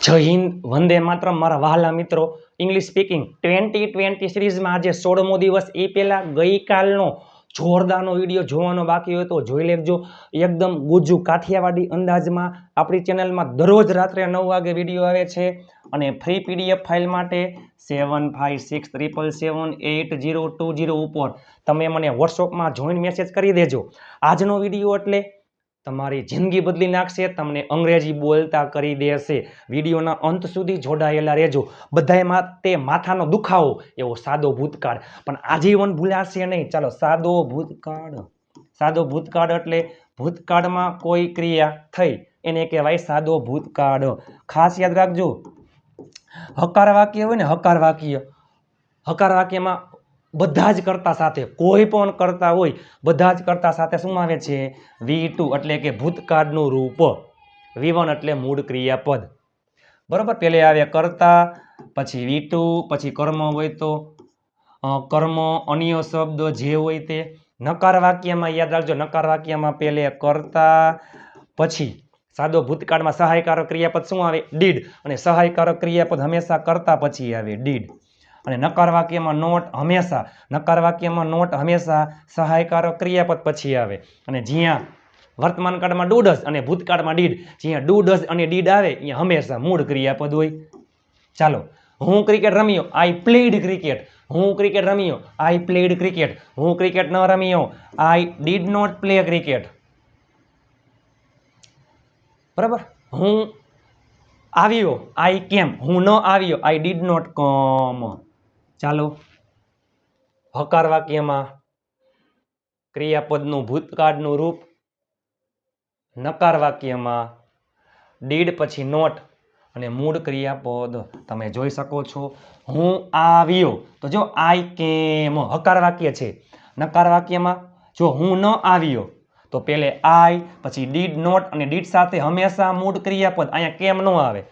જય હિન્દ, વંદે માત્ર મારા વહાલા મિત્રો ઇંગ્લિશ સ્પીકિંગ ટ્વેન્ટી ટ્વેન્ટી સિરીઝમાં આજે સોળમો દિવસ. એ પહેલાં ગઈકાલનો જોરદારનો વીડિયો જોવાનો બાકી હોય તો જોઈ લેજો. એકદમ ગુજુ કાઠિયાવાડી અંદાજમાં આપણી ચેનલમાં દરરોજ રાત્રે નવ વાગે વીડિયો આવે છે અને ફ્રી પીડીએફ ફાઇલ માટે seven five six triple seven eight zero two zero ઉપર તમે મને વોટ્સઅપમાં જોઈન મેસેજ કરી દેજો. આજનો વીડિયો એટલે તમારી જિંદગી બદલી નાખશે, તમને અંગ્રેજી બોલતા કરી દેશે. વિડીયોના અંત સુધી જોડાયેલા રહેજો. બધાયમાં તે માથાનો દુખાવો, એવો સાદો ભૂતકાળ. પણ આજીવન ભૂલાશે નહીં. ચાલો, સાદો ભૂતકાળ. સાદો ભૂતકાળ એટલે ભૂતકાળમાં કોઈ ક્રિયા થઈ, એને કહેવાય સાદો ભૂતકાળ. ખાસ યાદ રાખજો. હકાર વાક્ય હોય ને, હકાર વાક્ય. હકાર વાક્યમાં બધા જ કરતા સાથે, કોઈ પણ કરતા હોય, બધા જ કરતા સાથે શું આવે છે? વી ટુ એટલે કે ભૂતકાળનું રૂપ. વી વન એટલે મૂળ ક્રિયાપદ. બરાબર? પેલે આવે કરતા, પછી વી ટુ પછી કર્મ હોય તો કર્મ, અન્ય શબ્દ જે હોય તે. નકાર વાક્યમાં યાદ રાખજો, નકાર વાક્યમાં પેલે કરતા, પછી સાદો ભૂતકાળમાં સહાયકારક ક્રિયાપદ શું આવે? ડીડ. અને સહાયકારક ક્રિયાપદ હંમેશા કરતા પછી આવે, ડીડ. અને નકાર વાક્યમાં નોટ હંમેશા, નકાર વાક્યમાં નોટ હંમેશા સહાયકારક ક્રિયાપદ પછી આવે. અને જ્યાં વર્તમાન કાળમાં ડુ ડઝ અને ભૂતકાળમાં ડીડ, જ્યાં ડુ ડઝ અને ડીડ આવે, ત્યાં હંમેશા મૂળ ક્રિયાપદ હોય. ચાલો, હું ક્રિકેટ રમ્યો આઈ પ્લેડ ક્રિકેટ હું ક્રિકેટ રમ્યો આઈ પ્લેડ ક્રિકેટ હું ક્રિકેટ ન રમ્યો I did not play cricket બરાબર? હું આવ્યો આઈ કેમ? હું ન આવ્યો આઈ ડીડ નોટ કમ ચાલો. હકાર વાક્યમાં ક્રિયાપદનું ભૂતકાળનું રૂપ નકાર વાક્યમાં ડીડ પછી નોટ અને મૂળ ક્રિયાપદ તમે જોઈ શકો છો. હું આવ્યો. તો જો આઈ કેમ? હકાર વાક્ય છે. નકાર વાક્યમાં જો હું ન આવ્યો, તો પેલે આઈ, પછી ડીડ નોટ અને ડીડ સાથે હંમેશા મૂળ ક્રિયાપદ. અહીંયા કેમ ન આવે?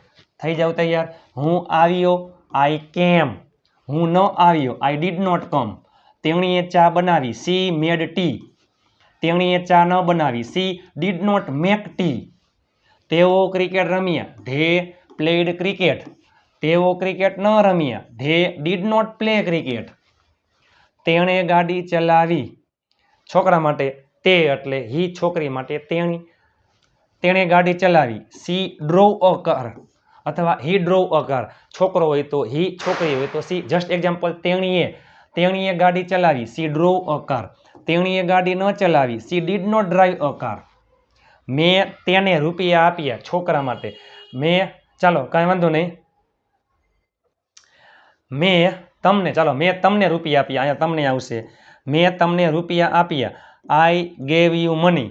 થઈ જાવ તૈયાર. હું આવ્યો. આઈ કેમ? હું ન આવ્યો. આઈ ડીડ નોટ કમ તેણીએ ચા બનાવી. સી મેડ ટી તેણીએ ચા ન બનાવી. She did not make tea તેઓ ક્રિકેટ રમ્યા. ધે પ્લેડ ક્રિકેટ તેઓ ક્રિકેટ ન રમ્યા. They did not play cricket તેણે ગાડી ચલાવી. છોકરા માટે તે એટલે હી છોકરી માટે તેણી, તેણે ગાડી ચલાવી. સી ડ્રો અ કાર અથવા હી ડ્રોવ અ કાર છોકરો હોય તો હી છોકરી હોય તો સી જસ્ટ એક્ઝામ્પલ તેણીએ તેણીએ ગાડી ચલાવી સી ડ્રોવ અ કાર તેણીએ ગાડી ન ચલાવી she did not drive a car મેં તેને રૂપિયા આપ્યા છોકરા માટે. મેં, ચાલો, કાંઈ વાંધો નહીં. મેં તમને, ચાલો, મેં તમને રૂપિયા આપ્યા. અહીંયા તમને આવશે. મેં તમને રૂપિયા આપ્યા. I gave you money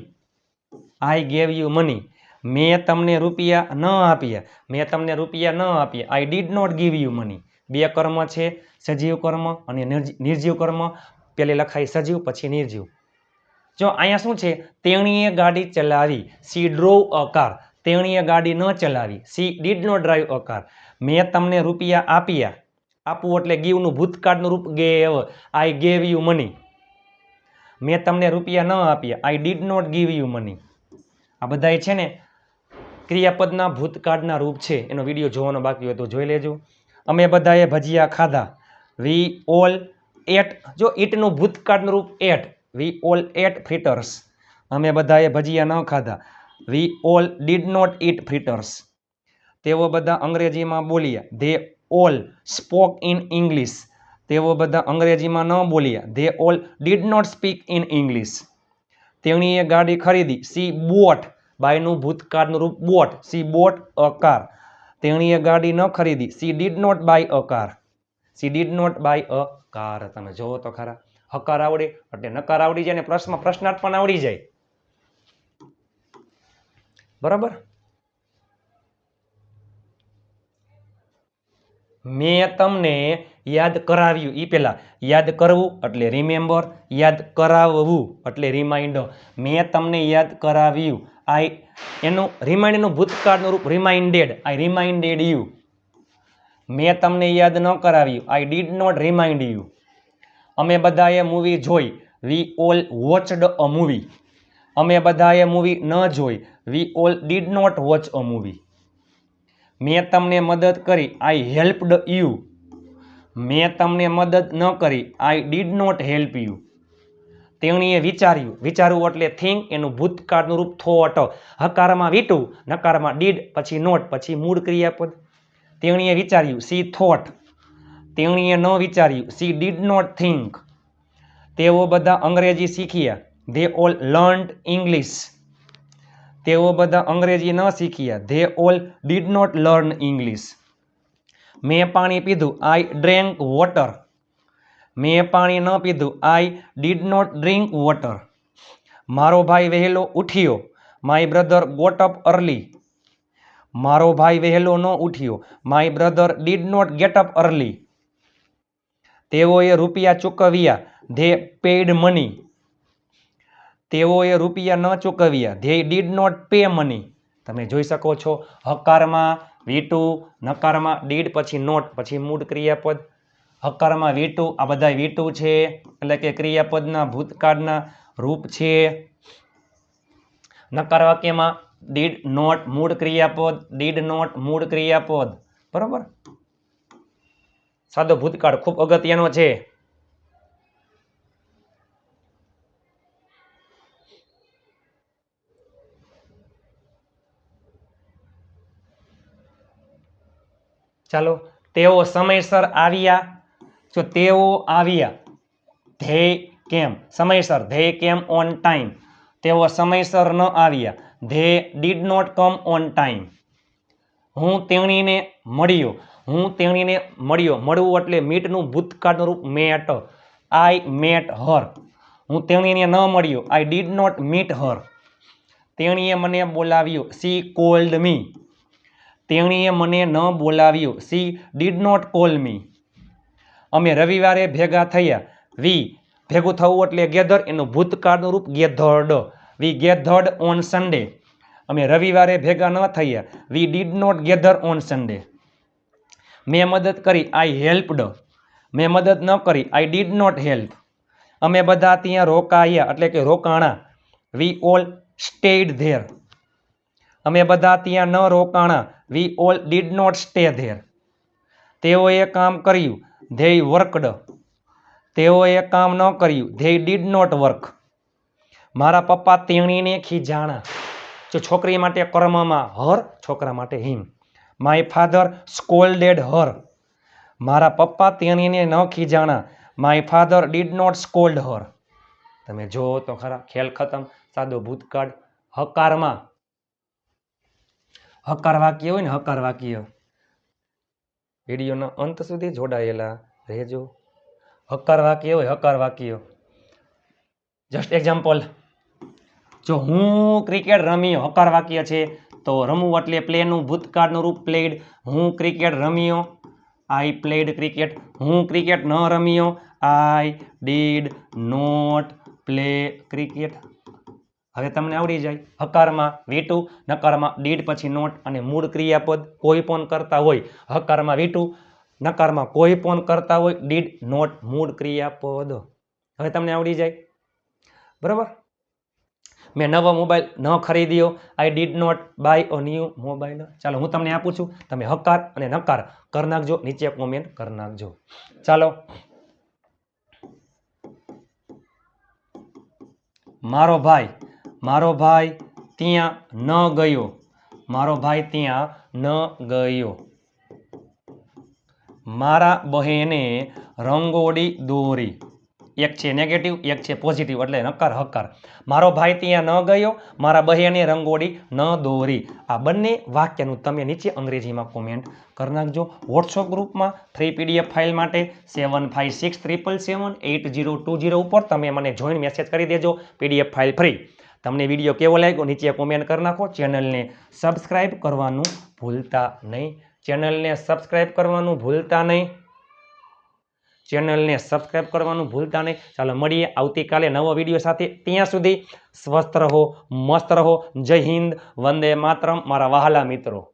I gave you money મેં તમને રૂપિયા ન આપ્યા. મેં તમને રૂપિયા ન આપ્યા. I did not give you money બે કર્મ છે, સજીવ કર્મ અને નિર્જ- નિર્જીવ કર્મ. પેલે લખાય સજીવ, પછી નિર્જીવ. જો અહીંયા શું છે? તેણીએ ગાડી ચલાવી. સી ડ્રોવ અ કાર તેણીએ ગાડી ન ચલાવી. She did no drive a car મેં તમને રૂપિયા આપ્યા. આપવું એટલે ગીવનું ભૂતકાળનું રૂપ gave I gave you money મેં તમને રૂપિયા ન આપ્યા. I did not give you money આ બધાય છે ને ક્રિયાપદના ભૂતકાળના રૂપ છે, એનો વીડિયો જોવાનો બાકી હોય તો જોઈ લેજો. અમે બધાએ ભજીયા ખાધા. વી ઓલ એટ જો ઈટનું ભૂતકાળનું રૂપ ate we all ate fritters અમે બધાએ ભજીયા ન ખાધા. We all did not eat fritters તેઓ બધા અંગ્રેજીમાં બોલ્યા. They all spoke in English તેઓ બધા અંગ્રેજીમાં ન બોલ્યા. They all did not speak in English તેણીએ ગાડી ખરીદી. સી બોટ બાયનું ભૂતકાળનું રૂપ bought, she bought a car તેણીએ ગાડી ન ખરીદી, she did not buy a car she did not buy a car તમે જોવો તો ખરા. હકાર આવડે એટલે નકાર આવડી જાય ને પ્રશ્ન પ્રશ્નાર્થ પણ આવડી જાય. બરાબર? મેં તમને યાદ કરાવ્યું. એ પહેલાં યાદ કરવું એટલે રિમેમ્બર યાદ કરાવવું એટલે રિમાઇન્ડર મેં તમને યાદ કરાવ્યું. આઈ એનું રિમાઇન્ડનું ભૂતકાળનું રૂપ રિમાઇન્ડેડ આઈ રિમાઇન્ડેડ યુ મેં તમને યાદ ન કરાવ્યું. I did not remind you અમે બધાએ મૂવી જોઈ. We all watched a movie અમે બધાએ મૂવી ન જોઈ. We all did not watch a movie મેં તમને મદદ કરી. આઈ હેલ્પડ યુ મેં તમને મદદ ન કરી. I did not help you તેણીએ વિચાર્યું. વિચારવું એટલે થિંક એનું ભૂતકાળનું રૂપ થોટ હકારમાં વીટું, નકારમાં ડીડ પછી નોટ પછી મૂળ ક્રિયાપદ. તેણીએ વિચાર્યું. સી થોટ તેણીએ ન વિચાર્યું. સી ડીડ નોટ થિંક તેઓ બધા અંગ્રેજી શીખ્યા. ધે ઓલ લર્ન્ડ ઇંગ્લિશ તેઓ બધા અંગ્રેજી ન શીખ્યા. They all did not learn English મેં પાણી પીધું. આઈ ડ્રેન્ક વોટર મેં પાણી ન પીધું. I did not drink water મારો ભાઈ વહેલો ઉઠ્યો. My brother got up early મારો ભાઈ વહેલો ન ઉઠ્યો. My brother did not get up early તેઓએ રૂપિયા ચૂકવ્યા. ધે પેડ મની તેઓએ રૂપિયા ન ચૂકવ્યા. They did not pay money તમે જોઈ શકો છો, હકારમાં વીટુ, નકારમાં ડીડ, પછી નોટ, પછી મૂળ ક્રિયાપદ. હકારમાં વીટુ, આ બધા વીટુ છે, એટલે કે ક્રિયાપદના, ભૂતકાળના રૂપ છે. નકાર વાક્યમાં ડીડ નોટ મૂળ ક્રિયાપદ ડીડ નોટ મૂળ ક્રિયાપદ. બરાબર? સાદો ભૂતકાળ ખૂબ અગત્યનો છે. ચાલો, તેઓ સમયસર આવ્યા. જો તેઓ આવ્યા, ધે કેમ? સમયસર, ધે કેમ ઓન ટાઈમ? તેઓ સમયસર ન આવ્યા. They did not come on time. હું તેણીને મળ્યો. હું તેણીને મળ્યો. મળવું એટલે મીટનું ભૂતકાળનું રૂપ મેટ. આઈ મેટ હર. હું તેણીને ન મળ્યો. I did not meet her. તેણીએ મને બોલાવ્યો. She called me. તેણીએ મને ન બોલાવ્યું. She did not call me અમે રવિવારે ભેગા થયા. વી ભેગું થવું એટલે ગેધર એનું ભૂતકાળનું રૂપ gathered we gathered on Sunday અમે રવિવારે ભેગા ન થયા. We did not gather on Sunday મેં મદદ કરી. આઈ હેલ્પડ મેં મદદ ન કરી. આઈ ડીડ નોટ હેલ્પ અમે બધા ત્યાં રોકાયા, એટલે કે રોકાણા. વી ઓલ સ્ટેડ ધેર અમે બધા ત્યાં ન રોકાણા. We all did not stay there તેઓએ કામ કર્યું. ધેય વર્કડ તેઓએ કામ ન કર્યું. ધેય ડીડ નોટ વર્ક મારા પપ્પા તેણીને ખીજાણા જો છોકરી માટે કર્મમાં હર, છોકરા માટે હિમ. માય ફાધર સ્કોલ્ડેડ હર મારા પપ્પા તેણીને ન ખીજાણા my father did not scold her તમે જુઓ તો ખરા, ખેલ ખતમ. સાદો ભૂતકાળ. હકારમાં. હકાર વાક્ય હોય ને હકાર વાક્ય વિડીયોના અંત સુધી જોડાયેલા રહેજો. હકાર વાક્ય હોય હકાર વાક્ય જસ્ટ એક્ઝામ્પલ જો હું ક્રિકેટ રમ્યો હકાર વાક્ય છે, તો રમવું એટલે પ્લેનું ભૂતકાળનું રૂપ પ્લેડ હું ક્રિકેટ રમ્યો આઈ પ્લેડ ક્રિકેટ હું ક્રિકેટ ન રમ્યો I did not play cricket હવે તમને આવડી જાય. હકારમાં વીટુ, નકારમાં ડીડ પછી નોટ અને મૂળ ક્રિયાપદ કોઈ પણ કરતા હોય. હકારમાં વીટુ, નકારમાં કોઈ પણ કરતા હોય ડીડ નોટ, મૂળ ક્રિયાપદ. હવે તમને આવડી જાય. બરાબર? મેં નવો મોબાઈલ ન ખરીદ્યો. I did not buy a new mobile ચાલો, હું તમને આપું છું. તમે હકાર અને નકાર કરી નાખજો. નીચે કોમેન્ટ કરી નાખજો. ચાલો. મારો ભાઈ મારો ભાઈ ત્યાં ન ગયો. મારો ભાઈ ત્યાં ન ગયો. મારા બહેને રંગોળી દોરી. એક છે નેગેટિવ એક છે પોઝિટિવ એટલે નકાર હકાર મારો ભાઈ ત્યાં ન ગયો, મારા બહેને રંગોળી ન દોરી. આ બંને વાક્યનું તમે નીચે અંગ્રેજીમાં કોમેન્ટ કરી નાખજો. વોટ્સઅપ ગ્રુપમાં ફ્રી પીડીએફ ફાઇલ માટે seven five six triple seven eight zero two zero ઉપર તમે મને જોઈન મેસેજ કરી દેજો. પીડીએફ ફાઇલ ફ્રી તમને વીડિયો કેવો લાગ્યો નીચે કોમેન્ટ કરી નાખો. ચેનલને સબસ્ક્રાઈબ કરવાનું ભૂલતા નહીં. ચેનલને સબસ્ક્રાઈબ કરવાનું ભૂલતા નહીં. ચેનલને સબસ્ક્રાઈબ કરવાનું ભૂલતા નહીં. ચાલો મળીએ આવતીકાલે નવો વીડિયો સાથે. ત્યાં સુધી સ્વસ્થ રહો, મસ્ત રહો. જય હિન્દ, વંદે માતરમ. મારા વહાલા મિત્રો.